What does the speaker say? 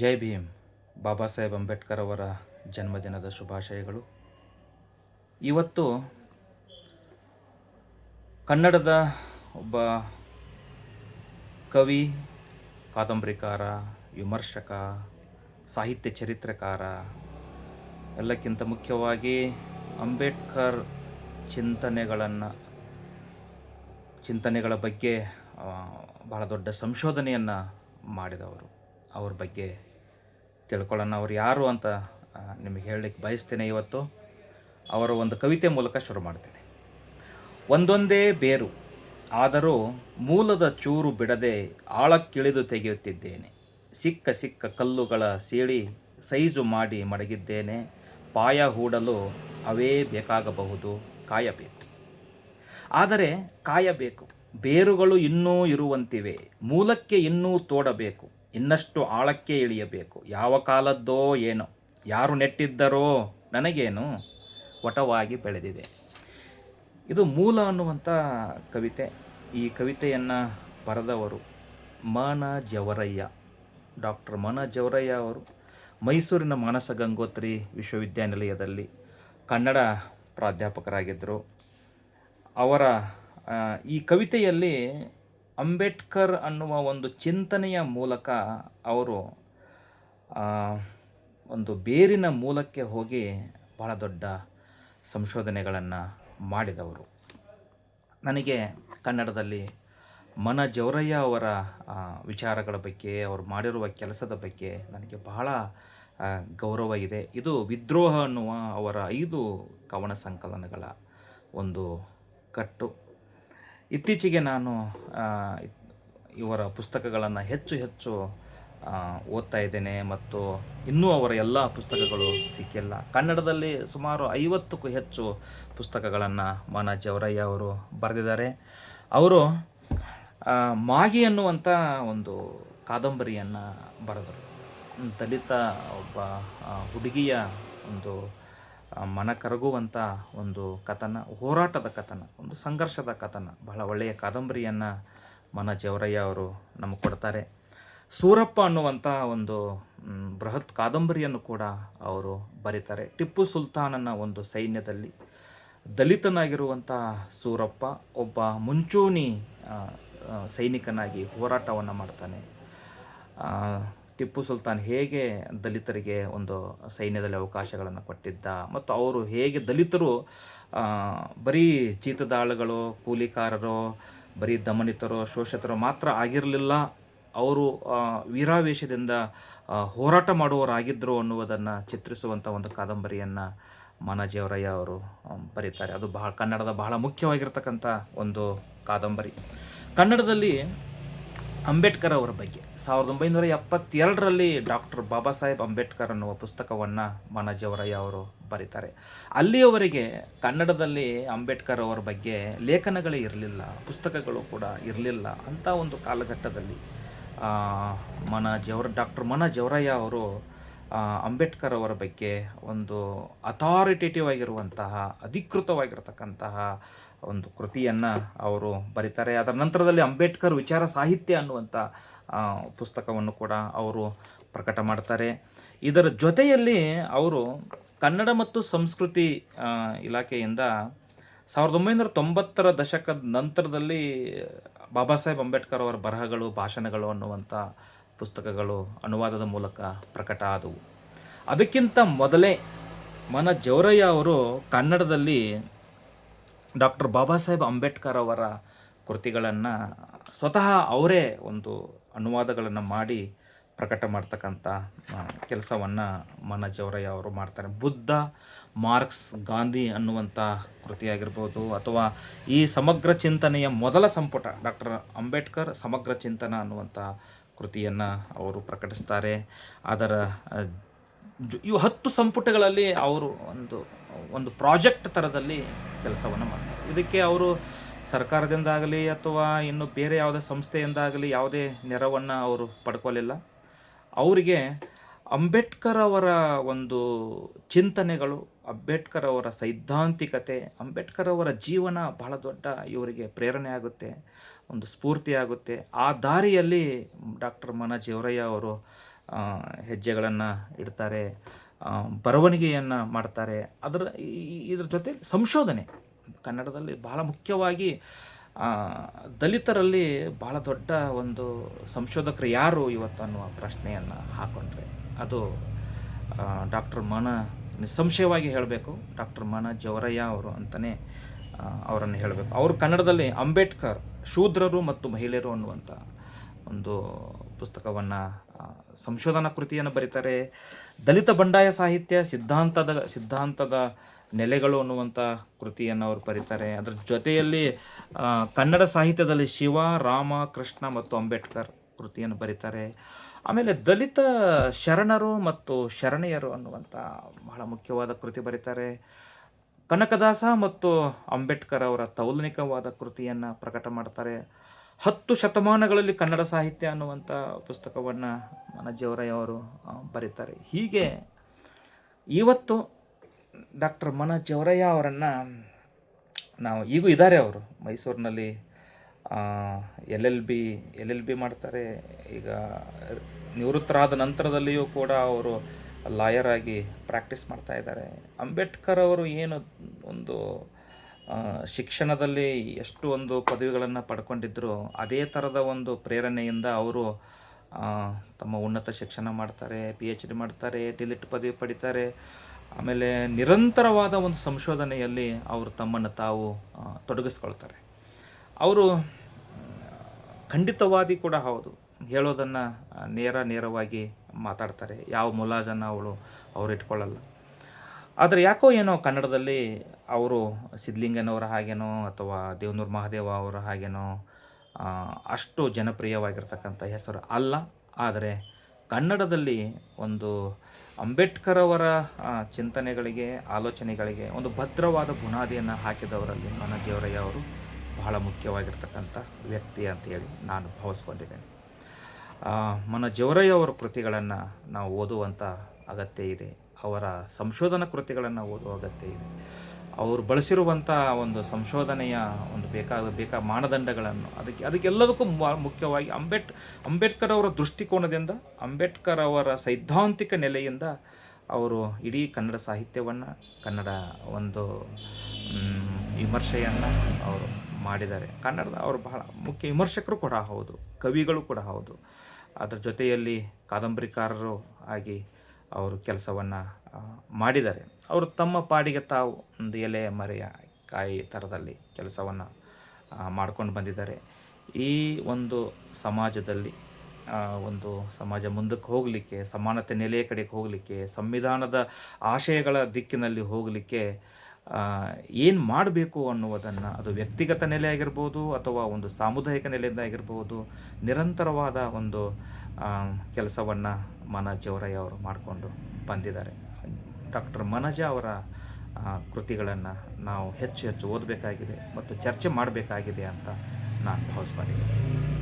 ಜೈ ಭೀಮ್. ಬಾಬಾ ಸಾಹೇಬ್ ಅಂಬೇಡ್ಕರ್ ಅವರ ಜನ್ಮದಿನದ ಶುಭಾಶಯಗಳು. ಇವತ್ತು ಕನ್ನಡದ ಒಬ್ಬ ಕವಿ, ಕಾದಂಬರಿಕಾರ, ವಿಮರ್ಶಕ, ಸಾಹಿತ್ಯ ಚರಿತ್ರಕಾರ, ಎಲ್ಲಕ್ಕಿಂತ ಮುಖ್ಯವಾಗಿ ಅಂಬೇಡ್ಕರ್ ಚಿಂತನೆಗಳನ್ನು, ಚಿಂತನೆಗಳ ಬಗ್ಗೆ ಬಹಳ ದೊಡ್ಡ ಸಂಶೋಧನೆಯನ್ನು ಮಾಡಿದವರು. ಅವ್ರ ಬಗ್ಗೆ ತಿಳ್ಕೊಳ್ಳೋಣ. ಅವ್ರು ಯಾರು ಅಂತ ನಿಮಗೆ ಹೇಳಲಿಕ್ಕೆ ಬಯಸ್ತೇನೆ ಇವತ್ತು. ಅವರ ಒಂದು ಕವಿತೆ ಮೂಲಕ ಶುರು ಮಾಡ್ತೇನೆ. ಒಂದೊಂದೇ ಬೇರು, ಆದರೂ ಮೂಲದ ಚೂರು ಬಿಡದೆ ಆಳಕ್ಕಿಳಿದು ತೆಗೆಯುತ್ತಿದ್ದೇನೆ. ಸಿಕ್ಕ ಸಿಕ್ಕ ಕಲ್ಲುಗಳ ಸೀಳಿ ಸೈಜು ಮಾಡಿ ಮಡಗಿದ್ದೇನೆ. ಪಾಯ ಹೂಡಲು ಅವೇ ಬೇಕಾಗಬಹುದು, ಕಾಯಬೇಕು. ಆದರೆ ಕಾಯಬೇಕು. ಬೇರುಗಳು ಇನ್ನೂ ಇರುವಂತಿವೆ. ಮೂಲಕ್ಕೆ ಇನ್ನೂ ತೋಡಬೇಕು. ಇನ್ನಷ್ಟು ಆಳಕ್ಕೆ ಇಳಿಯಬೇಕು. ಯಾವ ಕಾಲದ್ದೋ ಏನೋ. ಯಾರು ನೆಟ್ಟಿದ್ದರೋ ನನಗೇನು ವಟವಾಗಿ ಬೆಳೆದಿದೆ. ಇದು ಮೂಲ ಅನ್ನುವಂಥ ಕವಿತೆ. ಈ ಕವಿತೆಯನ್ನು ಬರೆದವರು ಮನ ಜವರಯ್ಯ. ಡಾಕ್ಟರ್ ಮನ ಜವರಯ್ಯ ಅವರು ಮೈಸೂರಿನ ಮಾನಸ ಗಂಗೋತ್ರಿ ವಿಶ್ವವಿದ್ಯಾನಿಲಯದಲ್ಲಿ ಕನ್ನಡ ಪ್ರಾಧ್ಯಾಪಕರಾಗಿದ್ದರು. ಅವರ ಈ ಕವಿತೆಯಲ್ಲಿ ಅಂಬೇಡ್ಕರ್ ಅನ್ನುವ ಒಂದು ಚಿಂತನೆಯ ಮೂಲಕ ಅವರು ಒಂದು ಬೇರಿನ ಮೂಲಕ್ಕೆ ಹೋಗಿ ಬಹಳ ದೊಡ್ಡ ಸಂಶೋಧನೆಗಳನ್ನು ಮಾಡಿದವರು. ನನಗೆ ಕನ್ನಡದಲ್ಲಿ ಮನ ಜೌರಯ್ಯ ಅವರ ವಿಚಾರಗಳ ಬಗ್ಗೆ, ಅವರು ಮಾಡಿರುವ ಕೆಲಸದ ಬಗ್ಗೆ ನನಗೆ ಬಹಳ ಗೌರವ ಇದೆ. ಇದು ವಿದ್ರೋಹ ಅನ್ನುವ ಅವರ ಐದು ಕವನ ಸಂಕಲನಗಳ ಒಂದು ಕಟ್ಟು. ಇತ್ತೀಚೆಗೆ ನಾನು ಇವರ ಪುಸ್ತಕಗಳನ್ನು ಹೆಚ್ಚು ಹೆಚ್ಚು ಓದ್ತಾ ಇದ್ದೇನೆ ಮತ್ತು ಇನ್ನೂ ಅವರ ಎಲ್ಲ ಪುಸ್ತಕಗಳು ಸಿಕ್ಕಿಲ್ಲ. ಕನ್ನಡದಲ್ಲಿ ಸುಮಾರು ಐವತ್ತಕ್ಕೂ ಹೆಚ್ಚು ಪುಸ್ತಕಗಳನ್ನು ಮನ ಜವರಯ್ಯ ಅವರು ಬರೆದಿದ್ದಾರೆ. ಅವರು ಮಾಗಿ ಅನ್ನುವಂಥ ಒಂದು ಕಾದಂಬರಿಯನ್ನು ಬರೆದರು. ದಲಿತ ಒಬ್ಬ ಹುಡುಗಿಯ ಒಂದು ಮನ ಕರಗುವಂಥ ಒಂದು ಕಥನ, ಹೋರಾಟದ ಕಥನ, ಒಂದು ಸಂಘರ್ಷದ ಕಥನ, ಬಹಳ ಒಳ್ಳೆಯ ಕಾದಂಬರಿಯನ್ನು ಮನ ಜವರಯ್ಯ ಅವರು ನಮಗೆ ಕೊಡ್ತಾರೆ. ಸೂರಪ್ಪ ಅನ್ನುವಂಥ ಒಂದು ಬೃಹತ್ ಕಾದಂಬರಿಯನ್ನು ಕೂಡ ಅವರು ಬರೀತಾರೆ. ಟಿಪ್ಪು ಸುಲ್ತಾನನ ಒಂದು ಸೈನ್ಯದಲ್ಲಿ ದಲಿತನಾಗಿರುವಂಥ ಸೂರಪ್ಪ ಒಬ್ಬ ಮುಂಚೂಣಿ ಸೈನಿಕನಾಗಿ ಹೋರಾಟವನ್ನು ಮಾಡ್ತಾನೆ. ಟಿಪ್ಪು ಸುಲ್ತಾನ್ ಹೇಗೆ ದಲಿತರಿಗೆ ಒಂದು ಸೈನ್ಯದಲ್ಲಿ ಅವಕಾಶಗಳನ್ನು ಕೊಟ್ಟಿದ್ದ ಮತ್ತು ಅವರು ಹೇಗೆ ದಲಿತರು ಬರೀ ಚೀತದಾಳುಗಳು, ಕೂಲಿಕಾರರು, ಬರೀ ದಮನಿತರು, ಶೋಷಿತರು ಮಾತ್ರ ಆಗಿರಲಿಲ್ಲ. ಅವರು ವೀರಾವೇಶದಿಂದ ಹೋರಾಟ ಮಾಡುವವರಾಗಿದ್ದರು ಅನ್ನುವುದನ್ನು ಚಿತ್ರಿಸುವಂಥ ಒಂದು ಕಾದಂಬರಿಯನ್ನು ಮಾನಾಜಿಯವರಯ್ಯ ಅವರು ಬರೀತಾರೆ. ಅದು ಬಹಳ ಕನ್ನಡದ ಬಹಳ ಮುಖ್ಯವಾಗಿರ್ತಕ್ಕಂಥ ಒಂದು ಕಾದಂಬರಿ. ಕನ್ನಡದಲ್ಲಿ ಅಂಬೇಡ್ಕರ್ ಅವರ ಬಗ್ಗೆ. ಸಾವಿರದ ಒಂಬೈನೂರ ಎಪ್ಪತ್ತೆರಡರಲ್ಲಿ ಡಾಕ್ಟರ್ ಬಾಬಾ ಸಾಹೇಬ್ ಅಂಬೇಡ್ಕರ್ ಅನ್ನುವ ಪುಸ್ತಕವನ್ನು ಮಾನಾಜಿಯವರಯ್ಯ ಅವರು ಬರೀತಾರೆ. ಅಲ್ಲಿಯವರೆಗೆ ಕನ್ನಡದಲ್ಲಿ ಅಂಬೇಡ್ಕರ್ ಅವರ ಬಗ್ಗೆ ಲೇಖನಗಳೇ ಇರಲಿಲ್ಲ ಪುಸ್ತಕಗಳು ಕೂಡ ಇರಲಿಲ್ಲ ಅಂಥ ಒಂದು ಕಾಲಘಟ್ಟದಲ್ಲಿ ಆ, ಮನ ಜವರ ಡಾಕ್ಟರ್ ಮನ ಜವರಯ್ಯ ಅವರು ಅಂಬೇಡ್ಕರ್ ಅವರ ಬಗ್ಗೆ ಒಂದು ಅಥಾರಿಟೇಟಿವ್ ಆಗಿರುವಂತಹ ಅಧಿಕೃತವಾಗಿರತಕ್ಕಂತಹ ಒಂದು ಕೃತಿಯನ್ನು ಅವರು ಬರೀತಾರೆ. ಅದರ ನಂತರದಲ್ಲಿ ಅಂಬೇಡ್ಕರ್ ವಿಚಾರ ಸಾಹಿತ್ಯ ಅನ್ನುವಂಥ ಪುಸ್ತಕವನ್ನು ಕೂಡ ಅವರು ಪ್ರಕಟ ಮಾಡ್ತಾರೆ. ಇದರ ಜೊತೆಯಲ್ಲಿ ಅವರು ಕನ್ನಡ ಮತ್ತು ಸಂಸ್ಕೃತಿ ಇಲಾಖೆಯಿಂದ ಸಾವಿರದ ಒಂಬೈನೂರ ತೊಂಬತ್ತರ ದಶಕದ ನಂತರದಲ್ಲಿ ಬಾಬಾ ಸಾಹೇಬ್ ಅಂಬೇಡ್ಕರ್ ಅವರ ಬರಹಗಳು, ಭಾಷಣಗಳು ಅನ್ನುವಂಥ ಪುಸ್ತಕಗಳು ಅನುವಾದದ ಮೂಲಕ ಪ್ರಕಟ ಆದವು. ಅದಕ್ಕಿಂತ ಮೊದಲೇ ಮನ ಜೌರಯ್ಯ ಅವರು ಕನ್ನಡದಲ್ಲಿ ಡಾಕ್ಟರ್ ಬಾಬಾ ಸಾಹೇಬ್ ಅಂಬೇಡ್ಕರ್ ಅವರ ಕೃತಿಗಳನ್ನು ಸ್ವತಃ ಅವರೇ ಒಂದು ಅನುವಾದಗಳನ್ನು ಮಾಡಿ ಪ್ರಕಟ ಮಾಡ್ತಕ್ಕಂಥ ಕೆಲಸವನ್ನು ಮನ ಜವರಯ್ಯ ಅವರು ಮಾಡ್ತಾರೆ. ಬುದ್ಧ, ಮಾರ್ಕ್ಸ್, ಗಾಂಧಿ ಅನ್ನುವಂಥ ಕೃತಿಯಾಗಿರ್ಬೋದು ಅಥವಾ ಈ ಸಮಗ್ರ ಚಿಂತನೆಯ ಮೊದಲ ಸಂಪುಟ ಡಾಕ್ಟರ್ ಅಂಬೇಡ್ಕರ್ ಸಮಗ್ರ ಚಿಂತನ ಅನ್ನುವಂಥ ಕೃತಿಯನ್ನು ಅವರು ಪ್ರಕಟಿಸ್ತಾರೆ. ಅದರ ಇವು ಹತ್ತು ಸಂಪುಟಗಳಲ್ಲಿ ಅವರು ಒಂದು ಒಂದು ಪ್ರಾಜೆಕ್ಟ್ ಥರದಲ್ಲಿ ಕೆಲಸವನ್ನು ಮಾಡ್ತಾರೆ. ಇದಕ್ಕೆ ಅವರು ಸರ್ಕಾರದಿಂದಾಗಲಿ ಅಥವಾ ಇನ್ನು ಬೇರೆ ಯಾವುದೇ ಸಂಸ್ಥೆಯಿಂದಾಗಲಿ ಯಾವುದೇ ನೆರವನ್ನು ಅವರು ಪಡ್ಕೊಳ್ಳಿಲ್ಲ ಅವರಿಗೆ ಅಂಬೇಡ್ಕರ್ ಅವರ ಒಂದು ಚಿಂತನೆಗಳು, ಅಂಬೇಡ್ಕರ್ ಅವರ ಸೈದ್ಧಾಂತಿಕತೆ, ಅಂಬೇಡ್ಕರ್ ಅವರ ಜೀವನ ಬಹಳ ದೊಡ್ಡ ಇವರಿಗೆ ಪ್ರೇರಣೆ ಆಗುತ್ತೆ, ಒಂದು ಸ್ಫೂರ್ತಿ ಆಗುತ್ತೆ. ಆ ದಾರಿಯಲ್ಲಿ ಡಾಕ್ಟರ್ ಮನ ಜೇವರಯ್ಯ ಅವರು ಹೆಜ್ಜೆಗಳನ್ನು ಇಡ್ತಾರೆ ಬರವಣಿಗೆಯನ್ನು ಮಾಡ್ತಾರೆ. ಅದರ ಇದ್ರ ಜೊತೆ ಸಂಶೋಧನೆ. ಕನ್ನಡದಲ್ಲಿ ಬಹಳ ಮುಖ್ಯವಾಗಿ ದಲಿತರಲ್ಲಿ ಬಹಳ ದೊಡ್ಡ ಒಂದು ಸಂಶೋಧಕರು ಯಾರು ಇವತ್ತು ಅನ್ನುವ ಪ್ರಶ್ನೆಯನ್ನು ಹಾಕೊಂಡ್ರೆ. ಅದು ಡಾಕ್ಟರ್ ಮನ ನಿಸ್ಸಂಶಯವಾಗಿ ಹೇಳಬೇಕು. ಡಾಕ್ಟರ್ ಮನ ಜವರಯ್ಯ ಅವರು ಅಂತಲೇ ಅವರನ್ನು ಹೇಳಬೇಕು. ಅವರು ಕನ್ನಡದಲ್ಲಿ ಅಂಬೇಡ್ಕರ್, ಶೂದ್ರರು ಮತ್ತು ಮಹಿಳೆಯರು ಅನ್ನುವಂಥ ಒಂದು ಪುಸ್ತಕವನ್ನು ಸಂಶೋಧನಾ ಕೃತಿಯನ್ನು ಬರೀತಾರೆ. ದಲಿತ ಬಂಡಾಯ ಸಾಹಿತ್ಯ ಸಿದ್ಧಾಂತದ ಸಿದ್ಧಾಂತದ ನೆಲೆಗಳು ಅನ್ನುವಂಥ ಕೃತಿಯನ್ನು ಅವರು ಬರೀತಾರೆ. ಅದರ ಜೊತೆಯಲ್ಲಿ ಕನ್ನಡ ಸಾಹಿತ್ಯದಲ್ಲಿ ಶಿವ, ರಾಮ, ಕೃಷ್ಣ ಮತ್ತು ಅಂಬೇಡ್ಕರ್ ಕೃತಿಯನ್ನು ಬರೀತಾರೆ. ಆಮೇಲೆ ದಲಿತ ಶರಣರು ಮತ್ತು ಶರಣೆಯರು ಅನ್ನುವಂಥ ಬಹಳ ಮುಖ್ಯವಾದ ಕೃತಿ ಬರೀತಾರೆ. ಕನಕದಾಸ ಮತ್ತು ಅಂಬೇಡ್ಕರ್ ಅವರ ತೌಲನಿಕವಾದ ಕೃತಿಯನ್ನು ಪ್ರಕಟ ಮಾಡ್ತಾರೆ. ಹತ್ತು ಶತಮಾನಗಳಲ್ಲಿ ಕನ್ನಡ ಸಾಹಿತ್ಯ ಅನ್ನುವಂಥ ಪುಸ್ತಕವನ್ನು ಅವರು ಬರೀತಾರೆ. ಹೀಗೆ ಇವತ್ತು ಡಾಕ್ಟರ್ ಮನ ಜವರಯ್ಯ ಅವರನ್ನು ನಾವು ಈಗೂ ಇದ್ದಾರೆ ಅವರು. ಮೈಸೂರಿನಲ್ಲಿ L L B, L L B ಮಾಡ್ತಾರೆ. ಈಗ ನಿವೃತ್ತರಾದ ನಂತರದಲ್ಲಿಯೂ ಕೂಡ ಅವರು ಲಾಯರ್ ಆಗಿ ಪ್ರಾಕ್ಟೀಸ್ ಮಾಡ್ತಾ ಇದ್ದಾರೆ. ಅಂಬೇಡ್ಕರ್ ಅವರು ಏನು ಒಂದು ಶಿಕ್ಷಣದಲ್ಲಿ ಎಷ್ಟು ಒಂದು ಪದವಿಗಳನ್ನು ಪಡ್ಕೊಂಡಿದ್ದರೂ ಅದೇ ಥರದ ಒಂದು ಪ್ರೇರಣೆಯಿಂದ ಅವರು ತಮ್ಮ ಉನ್ನತ ಶಿಕ್ಷಣ ಮಾಡ್ತಾರೆ ಪಿ ಎಚ್ ಡಿ ಮಾಡ್ತಾರೆ ಡಿಲಿಟ್ ಪದವಿ ಪಡಿತಾರೆ. ಆಮೇಲೆ ನಿರಂತರವಾದ ಒಂದು ಸಂಶೋಧನೆಯಲ್ಲಿ ಅವರು ತಮ್ಮನ್ನು ತಾವು ತೊಡಗಿಸ್ಕೊಳ್ತಾರೆ. ಅವರು ಖಂಡಿತವಾದಿ ಕೂಡ ಹೌದು. ಹೇಳೋದನ್ನು, ನೇರ ನೇರವಾಗಿ ಮಾತಾಡ್ತಾರೆ. ಯಾವ ಮುಲಾಜನ್ನು ಅವಳು, ಅವರು ಇಟ್ಕೊಳ್ಳಲ್ಲ. ಆದರೆ ಯಾಕೋ ಏನೋ ಕನ್ನಡದಲ್ಲಿ ಅವರು ಸಿದ್ಧಲಿಂಗನವರ ಹಾಗೇನೋ ಅಥವಾ ದೇವನೂರು ಮಹಾದೇವ ಅವರ ಹಾಗೇನೋ ಅಷ್ಟು ಜನಪ್ರಿಯವಾಗಿರ್ತಕ್ಕಂಥ ಹೆಸರು ಅಲ್ಲ. ಆದರೆ ಕನ್ನಡದಲ್ಲಿ ಒಂದು ಅಂಬೇಡ್ಕರ್ ಅವರ ಚಿಂತನೆಗಳಿಗೆ ಆಲೋಚನೆಗಳಿಗೆ ಒಂದು ಭದ್ರವಾದ ಬುನಾದಿಯನ್ನು ಹಾಕಿದವರಲ್ಲಿ ಮನಜಿಯವರಯ್ಯ ಅವರು ಬಹಳ ಮುಖ್ಯವಾಗಿರ್ತಕ್ಕಂಥ ವ್ಯಕ್ತಿ ಅಂತೇಳಿ ನಾನು ಭಾವಿಸ್ಕೊಂಡಿದ್ದೇನೆ. ಆ, ಮನ ಜವರಯ್ಯ ಅವರ ಕೃತಿಗಳನ್ನು ನಾವು ಓದುವಂಥ ಅಗತ್ಯ ಇದೆ. ಅವರ ಸಂಶೋಧನಾ ಕೃತಿಗಳನ್ನು ಓದುವ ಅಗತ್ಯ ಇದೆ. ಅವರು ಬಳಸಿರುವಂಥ ಒಂದು ಸಂಶೋಧನೆಯ ಒಂದು ಬೇಕಾದ ಬೇಕಾದ ಮಾನದಂಡಗಳನ್ನು ಅದಕ್ಕೆ, ಅದಕ್ಕೆಲ್ಲದಕ್ಕೂ ಮುಖ್ಯವಾಗಿ ಅಂಬೇಡ್ ಅಂಬೇಡ್ಕರ್ ಅವರ ದೃಷ್ಟಿಕೋನದಿಂದ, ಅಂಬೇಡ್ಕರ್ ಅವರ ಸೈದ್ಧಾಂತಿಕ ನೆಲೆಯಿಂದ ಅವರು ಇಡೀ ಕನ್ನಡ ಸಾಹಿತ್ಯವನ್ನು, ಕನ್ನಡ ಒಂದು ವಿಮರ್ಶೆಯನ್ನು ಅವರು ಮಾಡಿದ್ದಾರೆ. ಕನ್ನಡದ ಅವರು ಬಹಳ ಮುಖ್ಯ ವಿಮರ್ಶಕರು ಕೂಡ ಹೌದು, ಕವಿಗಳು ಕೂಡ ಹೌದು. ಅದರ ಜೊತೆಯಲ್ಲಿ ಕಾದಂಬರಿಕಾರರು ಆಗಿ ಅವರು ಕೆಲಸವನ್ನು ಮಾಡಿದ್ದಾರೆ. ಅವರು ತಮ್ಮ ಪಾಡಿಗೆ ತಾವು ಒಂದು ಎಲೆ ಮರೆಯ ಕಾಯಿ ಥರದಲ್ಲಿ ಕೆಲಸವನ್ನು ಮಾಡ್ಕೊಂಡು ಬಂದಿದ್ದಾರೆ. ಈ ಒಂದು ಸಮಾಜದಲ್ಲಿ ಒಂದು ಸಮಾಜ ಮುಂದಕ್ಕೆ ಹೋಗಲಿಕ್ಕೆ, ಸಮಾನತೆ ನೆಲೆಯ ಕಡೆಗೆ ಹೋಗಲಿಕ್ಕೆ, ಸಂವಿಧಾನದ ಆಶಯಗಳ ದಿಕ್ಕಿನಲ್ಲಿ ಹೋಗಲಿಕ್ಕೆ ಏನು ಮಾಡಬೇಕು ಅನ್ನುವುದನ್ನು, ಅದು ವ್ಯಕ್ತಿಗತ ನೆಲೆ ಆಗಿರ್ಬೋದು ಅಥವಾ ಒಂದು ಸಾಮುದಾಯಿಕ ನೆಲೆಯಿಂದ ಆಗಿರ್ಬೋದು, ನಿರಂತರವಾದ ಒಂದು ಕೆಲಸವನ್ನು ಮನ ಜವರಯ್ಯ ಅವರು ಮಾಡಿಕೊಂಡು ಬಂದಿದ್ದಾರೆ. ಡಾಕ್ಟರ್ ಮನಜ ಅವರ ಕೃತಿಗಳನ್ನು ನಾವು ಹೆಚ್ಚು ಹೆಚ್ಚು ಓದಬೇಕಾಗಿದೆ ಮತ್ತು ಚರ್ಚೆ ಮಾಡಬೇಕಾಗಿದೆ ಅಂತ ನಾನು ಭಾವಿಸ್ಕೊಂಡಿದ್ದೀನಿ